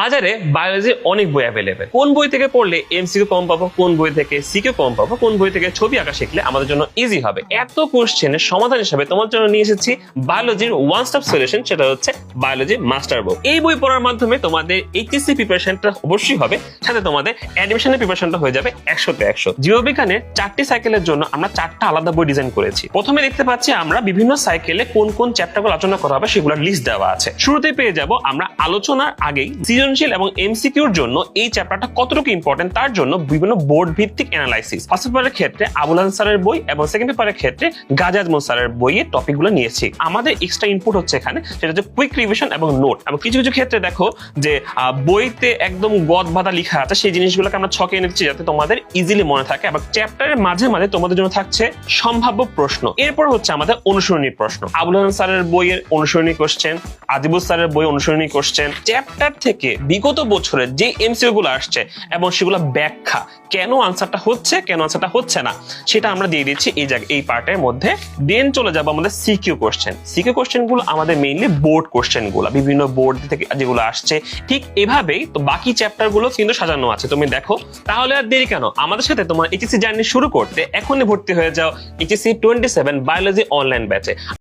বাজারে বায়োলজি অনেক বই অ্যাভেলেবেল কোন বই থেকে পড়লে এমসিকিউ কম পাবো, কোন বই থেকে সিকিউ কম পাবো, কোন বই থেকে ছবি আঁকা শিখলে আমাদের জন্য ইজি হবে। এত কোশ্চেনের সমাধান হিসেবে তোমার জন্য নিয়ে এসেছি বায়োলজির ওয়ান স্টপ সলিউশন সেটা হচ্ছে বায়োলজি মাস্টার বুক এই বই পড়ার মাধ্যমে তোমাদের এইচএসসি প্রিপারেশনটা অবশ্যই হবে, সাথে তোমাদের অ্যাডমিশনের প্রিপারেশনটা হয়ে যাবে একশোতে একশো। জীববিজ্ঞানের চারটি সাইকেলের জন্য আমরা চারটা আলাদা বই ডিজাইন করেছি। প্রথমে দেখতে পাচ্ছি আমরা বিভিন্ন সাইকেলে কোন কোন চ্যাপ্টারগুলো আলোচনা করা হবে, সেগুলোর লিস্ট দেওয়া আছে। শুরুতে পেয়ে যাব আমরা আলোচনার আগেই সৃজনশীল এবং এমসিকিউর জন্য এই চ্যাপ্টারটা কতটুকু ইম্পর্টেন্ট তার জন্য বিভিন্ন বোর্ড ভিত্তিক অ্যানালাইসিস ফার্স্ট পেপারের ক্ষেত্রে আবুল হাসান স্যারের বই এবং সেকেন্ড পেপারের ক্ষেত্রে গাজী আজমল স্যারের বইয়ের টপিকগুলো নিয়েছি। আমাদের এক্সট্রা ইনপুট হচ্ছে এখানে, সেটা হচ্ছে কুইক রিভিশন এবং নোট এবং কিছু কিছু ক্ষেত্রে দেখো যে বইতে একদম গদ বাঁধা লেখা আছে, সেই জিনিসগুলোকে আমরা ছকে এনে দিচ্ছি যাতে তোমাদের ইজিলি মনে থাকে এবং চ্যাপ্টারের মাঝে মাঝে তোমাদের জন্য থাকছে সম্ভাব্য প্রশ্ন। এরপর হচ্ছে আমাদের অনুসরণী প্রশ্ন। আবুল হাসান স্যারের বইয়ের অনুসরণী কোশ্চেন স্যারের বই অনুসরণী কোশ্চেন চ্যাপ্টার থেকে বিগত বছরের যে এমসিও গুলো আসছে এবং সেগুলো ব্যাখ্যা, কেন আনসারটা হচ্ছে, কেন আনসারটা হচ্ছে না, সেটা আমরা দিয়ে দিচ্ছি এই জায়গায় এই পার্টের মধ্যে। দেন চলে যাব আমাদের সিকিউ কোশ্চেন সিকিউ আমাদের মেইনলি বোর্ড বিভিন্ন বোর্ড থেকে যেগুলো আসছে। ঠিক এভাবেই তো বাকি চ্যাপ্টারগুলো কিন্তু সাজানো আছে, তুমি দেখো। তাহলে আর দেরি কেন? আমাদের সাথে তোমার এইচএসসি জার্নি শুরু করতে এখনই ভর্তি হয়ে যাও HSC twenty seven biology online ব্যাচে